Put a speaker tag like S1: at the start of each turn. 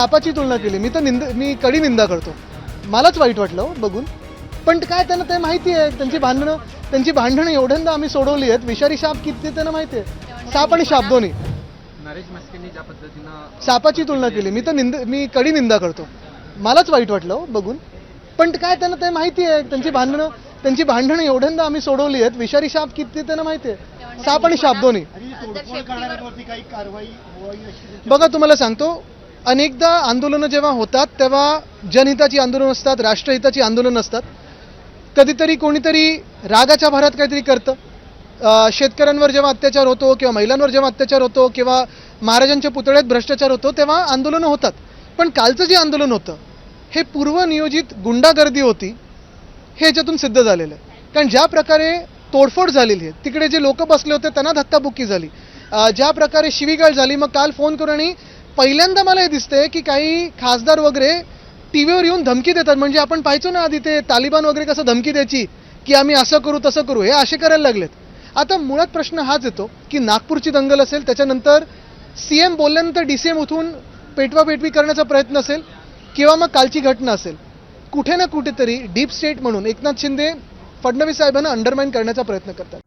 S1: सापाची तुलना केली. मी तर निंद मी कडी निंदा करतो. मलाच वाईट वाटलं हो बघून. पण काय त्यांना ते माहिती आहे त्यांची भांडणं त्यांची भांडणं एवढ्यांदा आम्ही सोडवली आहेत. विषारी साप किती ते त्यांना माहिती आहे. साप आणि शाप दोन्ही.
S2: नरेश मस्केंनी ज्या पद्धतीनं
S1: सापाची तुलना केली. मी तर निंद मी कडी निंदा करतो. मलाच वाईट वाटलं हो बघून. पण काय त्यांना ते माहिती आहे त्यांची भांडणं त्यांची भांडणं एवढ्यांदा आम्ही सोडवली आहेत. विषारी साप किती त्यांना माहिती आहे. साप आणि शाप दोन्ही. बघा तुम्हाला सांगतो. अनेकदा आंदोलनं जेव्हा होतात तेव्हा जनहिताची आंदोलनं असतात राष्ट्रहिताची आंदोलनं असतात. कधीतरी कोणीतरी रागाच्या भरात काहीतरी करतं. शेतकऱ्यांवर जेव्हा अत्याचार होतो किंवा महिलांवर जेव्हा अत्याचार होतो किंवा महाराजांच्या पुतळ्यात भ्रष्टाचार होतो तेव्हा आंदोलनं होतात. पण कालचं जे आंदोलन होतं हे पूर्वनियोजित गुंडागर्दी होती हे याच्यातून सिद्ध झालेलं आहे. कारण ज्या प्रकारे तोडफोड झालेली आहे तिकडे जे लोक बसले होते त्यांना धक्काबुक्की झाली. ज्या प्रकारे शिवीगाळ झाली मग काल फोन करून आणि पहिल्यांदा मला हे दिसतंय की काही खासदार वगैरे टी व्हीवर येऊन धमकी देतात. म्हणजे आपण पाहायचो ना आधी ते तालिबान वगैरे कसं धमकी द्यायची की आम्ही असं करू तसं करू हे असे करायला लागलेत. आता मुळात प्रश्न हाच येतो की नागपूरची दंगल असेल त्याच्यानंतर सी एम बोलल्यानंतर डी सी एम उठून पेटवापेटवी करण्याचा प्रयत्न असेल किंवा मग कालची घटना असेल. कुठे ना कुठेतरी डीप स्टेट म्हणून एकनाथ शिंदे फडणवीस साहेबांना अंडरमाइन करण्याचा प्रयत्न करतात.